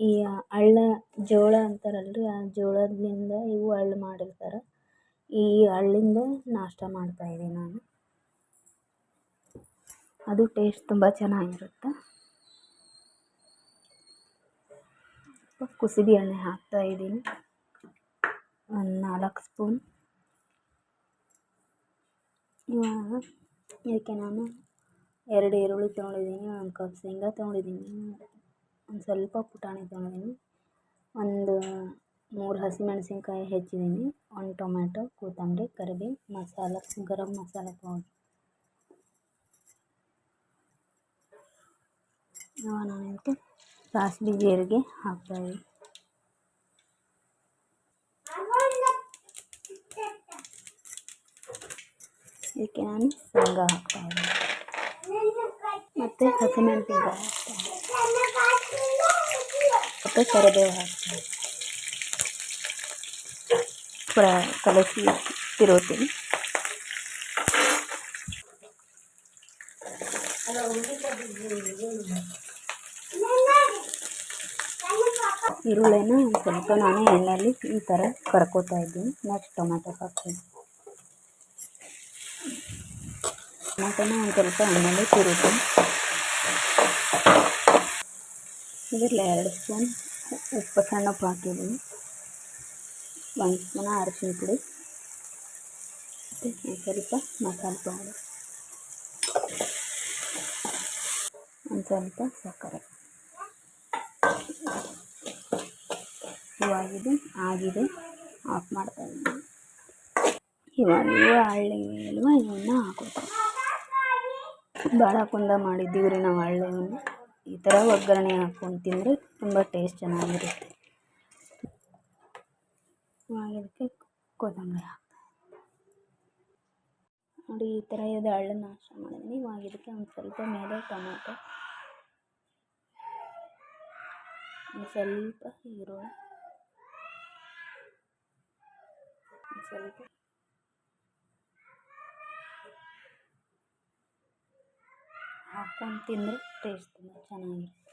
ಈ ಹಳ್ಳ ಜೋಳ ಅಂತಾರಲ್ರಿ, ಆ ಜೋಳದಿಂದ ಇವು ಹಳ್ಳ ಮಾಡಿರ್ತಾರೆ. ಈ ಹಳ್ಳಿಂದ ನಾಷ್ಟ ಮಾಡ್ತಾಯಿದ್ದೀನಿ ನಾನು. ಅದು ಟೇಸ್ಟ್ ತುಂಬ ಚೆನ್ನಾಗಿರುತ್ತೆ. ಕುಸುಬಿ ಎಣ್ಣೆ ಹಾಕ್ತಾಯಿದ್ದೀನಿ ಒಂದು ನಾಲ್ಕು ಸ್ಪೂನ್. ಇವಾಗ ಇದಕ್ಕೆ ನಾನು ಎರಡು ಈರುಳ್ಳಿ ತೊಗೊಂಡಿದ್ದೀನಿ, ಒಂದು ಕಪ್ ಶೇಂಗಾ ತೊಗೊಂಡಿದ್ದೀನಿ. ಒಂದು ಸ್ವಲ್ಪ ಪುಟಾಣಿ ತೊಗೊಂಡಿದ್ದೀನಿ. ಒಂದು ಮೂರು ಹಸಿಮೆಣಸಿನ್ಕಾಯಿ ಹೆಚ್ಚಿದ್ದೀನಿ. ಒಂದು ಟೊಮ್ಯಾಟೊ, ಕೊತ್ತಂಬರಿ ಕರಿಬೇವು ಮಸಾಲೆ, ಗರಂ ಮಸಾಲೆ ಪೌಡ್ರ್ ಇವಾಗ ನಾನು ಇದಕ್ಕೆ ಸಾಸಿವೆ ಜೀರಿಗೆ ಹಾಕ್ತಾಯಿದ್ದೀನಿ ಇದಕ್ಕೆ ನಾನು ಶೇಂಗಾ ಹಾಕ್ತಾಯಿದ್ದೀನಿ ಮತ್ತು ಹಸಿಮೆಣಸಿನ್ಕಾಯಿ. ಹಾಕ್ತಾಯಿದ್ದೀನಿ ಮತ್ತು ಕರಿಬೇವು ಹಾಕ್ತೀನಿ. ಪೂರ ಕಲಸಿ ತಿರುಗ್ತೀನಿ. ಈರುಳ್ಳಿನ ಸ್ವಲ್ಪ ನಾನು ಎಣ್ಣೆಯಲ್ಲಿ ಈ ಥರ ಕರ್ಕೋತಾ ಇದ್ದೀನಿ. ನೆಕ್ಸ್ಟ್ ಟೊಮ್ಯಾಟೊ ಹಾಕ್ತೀನಿ. ಟೊಮೆಟೊನ ಒಂದು ಸ್ವಲ್ಪ ಎಣ್ಣೆಯಲ್ಲಿ ತಿರುಗ್ತೀನಿ. ಇದರಲ್ಲಿ ಎರಡು ಸ್ಪೂನ್ ಉಪ್ಪು ಸಣ್ಣ ಉಪ್ಪು ಹಾಕಿದ್ದೀನಿ. ಒಂದು ಸ್ಪೂನ್ ಅರಶಿನ ಪುಡಿ. ಮತ್ತು ಸ್ವಲ್ಪ ಮಸಾಲೆ ಪೌಡರ್. ಒಂದು ಸ್ವಲ್ಪ ಸಕ್ಕರೆ. ಇವಾಗಿದೆ, ಆಗಿದೆ. ಆಫ್ ಮಾಡ್ತಾಯಿದ್ದೀನಿ ಇವಾಗ ಇವು ಹಳ್ಳಿ ಅಲ್ವಾ ಇವನ್ನ ಹಾಕೋತಾರೆ ಭಾಳ ಕುಂದ ಮಾಡಿದ್ದೀವಿ ರೀ ನಾವು ಹಳ್ಳಿವನ್ನು ಈ ಥರ ಒಗ್ಗರಣೆ ಹಾಕ್ಕೊಂಡು ತಿಂದರೆ ತುಂಬ ಟೇಸ್ಟ್ ಚೆನ್ನಾಗಿರುತ್ತೆ. ಇದಕ್ಕೆ ಕೊತ್ತಂಬರಿ ಹಾಕ್ತಾ ನೋಡಿ, ಈ ಥರ ಇದು ಹಳ್ಳ ನಾಶ ಮಾಡಿದ್ದೀನಿ. ಇವಾಗ ಒಂದು ಸ್ವಲ್ಪ ಮೇಲೆ ಟೊಮೆಟೊ, ಒಂದು ಸ್ವಲ್ಪ ಈರುಳ್ಳಿ ಸ್ವಲ್ಪ ಹಾಕ್ಕೊಂಡು ತಿಂದರೆ ಟೇಸ್ಟ್ ತುಂಬ ಚೆನ್ನಾಗಿರುತ್ತೆ